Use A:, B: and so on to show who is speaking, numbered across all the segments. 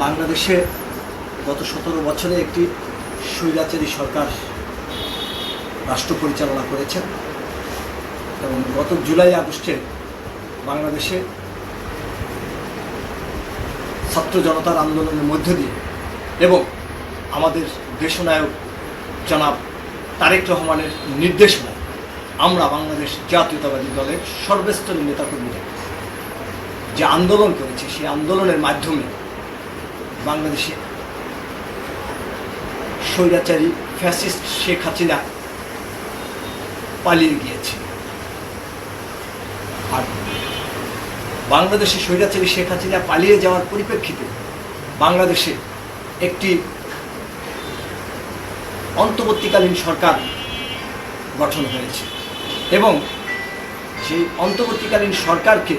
A: বাংলাদেশে গত সতেরো বছরে একটি স্বৈরাচারী সরকার রাষ্ট্র পরিচালনা করেছেন এবং গত জুলাই আগস্টে বাংলাদেশে ছাত্র জনতার আন্দোলনের মধ্য দিয়ে এবং আমাদের দেশনায়ক জনাব তারেক রহমানের নির্দেশনায় আমরা বাংলাদেশ জাতীয়তাবাদী দলের সর্বস্তরের নেতাকর্মীরা যে আন্দোলন করেছে, সেই আন্দোলনের মাধ্যমে বাংলাদেশে। স্বৈরাচারী ফ্যাসিস্ট শেখ হাসিনা পালিয়ে গিয়েছে। আর বাংলাদেশে স্বৈরাচারী শেখ হাসিনা পালিয়ে যাওয়ার পরিপ্রেক্ষিতে বাংলাদেশে একটি অন্তর্বর্তীকালীন সরকার গঠন হয়েছে। এবং সেই অন্তর্বর্তীকালীন সরকারকে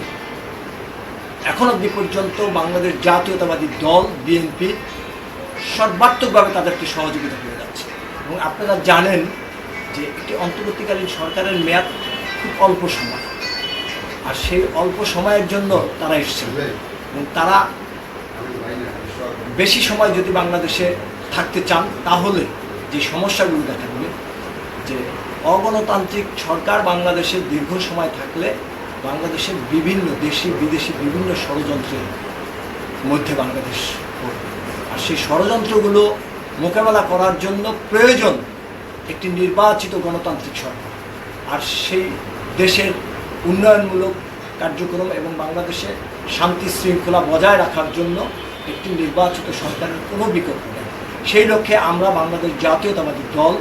A: এখন অবধি পর্যন্ত বাংলাদেশ জাতীয়তাবাদী দল, বিএনপি সর্বাত্মকভাবে তাদেরকে সহযোগিতা করে যাচ্ছে। এবং আপনারা জানেন যে একটি অন্তর্বর্তীকালীন সরকারের মেয়াদ খুব অল্প সময়। আর সেই অল্প সময়ের জন্য তারা এসেছিল এবং তারা বেশি সময় যদি বাংলাদেশে থাকতে চান, তাহলে যে সমস্যাগুলো দেখা দেবে, যে অগণতান্ত্রিক সরকার বাংলাদেশে দীর্ঘ সময় থাকলে বাংলাদেশের বিভিন্ন দেশি, বিদেশি বিভিন্ন ষড়যন্ত্রের মধ্যে বাংলাদেশ আর সেই ষড়যন্ত্রগুলো মোকাবেলা করার জন্য প্রয়োজন একটি নির্বাচিত গণতান্ত্রিক সরকার। আর সেই দেশের উন্নয়নমূলক কার্যক্রম এবং বাংলাদেশে শান্তি শৃঙ্খলা বজায় রাখার জন্য একটি নির্বাচিত সরকারের কোনো বিকল্প নেই। সেই লক্ষ্যে আমরা বাংলাদেশ জাতীয়তাবাদী দল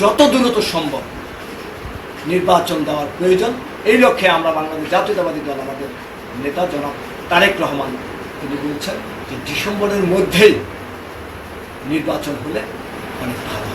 A: যত দ্রুত সম্ভব নির্বাচন দেওয়ার প্রয়োজন। এই লক্ষ্যে আমরা বাংলাদেশ জাতীয়তাবাদী দল, আমাদের নেতা জনাব তারেক রহমান, তিনি বলছেন যে ডিসেম্বরের মধ্যেই নির্বাচন হলে অনেক ভালো